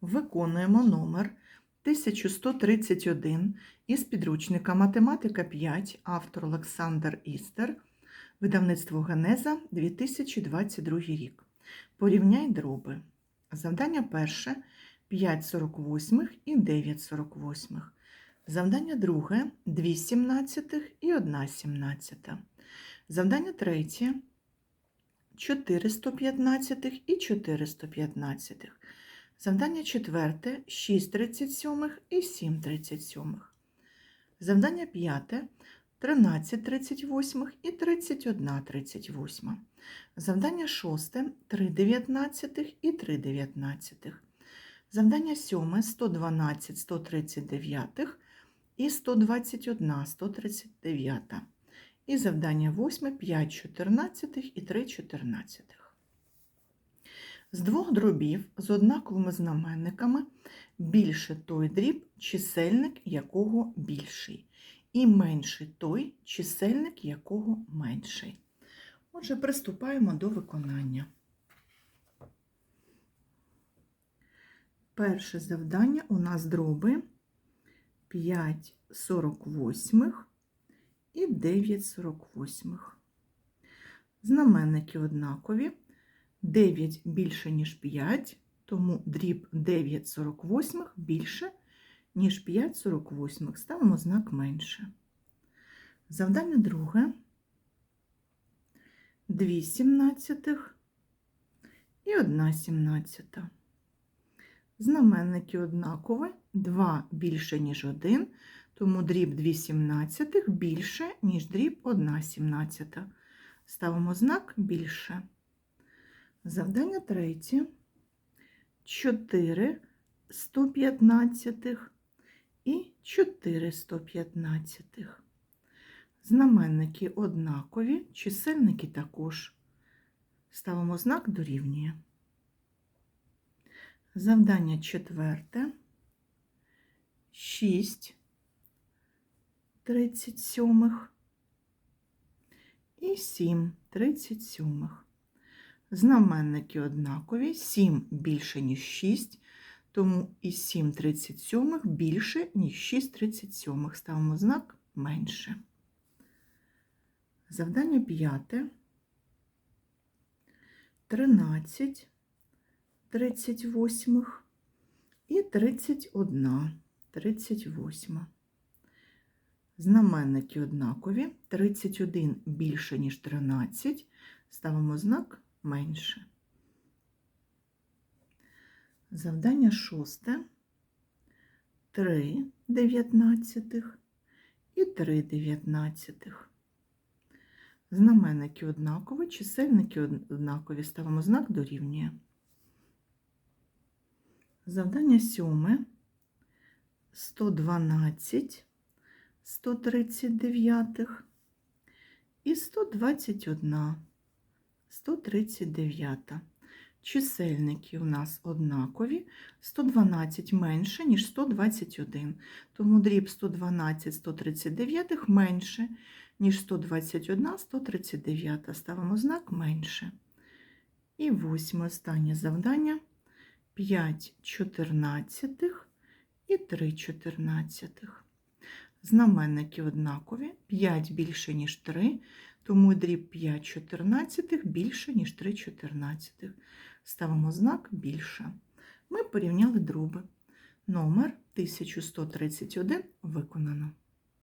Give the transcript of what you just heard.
Виконуємо номер 1131 із підручника Математика 5, автор Олександр Істер, видавництво Генеза 2022 рік. Порівняй дроби. Завдання перше 5 48 і 9 48. Завдання друге 2 17 і 1 17. Завдання третє 4 115 і 4 115. Завдання четверте 6 37 і 7 37. Завдання п'яте 13 38 і 31 38. Завдання шосте 3 19 і 3 19. Завдання сьоме 112 139 і 121 139. І завдання восьме 5 14 і 3 14. З двох дробів з однаковими знаменниками більше той дріб, чисельник якого більший, і менший той, чисельник якого менший. Отже, приступаємо до виконання. Перше завдання у нас дроби 5 48 і 9 48. Знаменники однакові. 9 більше, ніж 5, тому дріб 9 48 більше, ніж 5 48. Ставимо знак менше. Завдання друге. 2 сімнадцятих і 1 сімнадцята. Знаменники однакові, 2 більше, ніж 1, тому дріб 2 сімнадцятих більше, ніж дріб 1 сімнадцята. Ставимо знак більше. Завдання третє. 4 115 і 4 115. Знаменники однакові, чисельники також. Ставимо знак дорівнює. Завдання четверте. 6 37 і 7 37. Знаменники однакові, 7 більше, ніж 6, тому і 7 37 більше, ніж 6 37. Ставимо знак менше. Завдання п'яте. 13 38 і 31 38. Знаменники однакові, 31 більше, ніж 13. Ставимо знак менше. Завдання шосте. 3 дев'ятнадцятих і 3 дев'ятнадцятих. Знаменники однакові, чисельники однакові. Ставимо знак дорівнює. Завдання сьоме. 112 139 і 121 139. Чисельники у нас однакові, 112 менше, ніж 121. Тому дріб 112 139 менше, ніж 121 139. Ставимо знак менше. І восьме останнє завдання 5 чотирнадцятих і 3 чотирнадцятих. Знаменники однакові, 5 більше, ніж 3, тому дріб 5 чотирнадцятих більше, ніж 3 чотирнадцятих. Ставимо знак більше. Ми порівняли дроби. Номер 1131 виконано.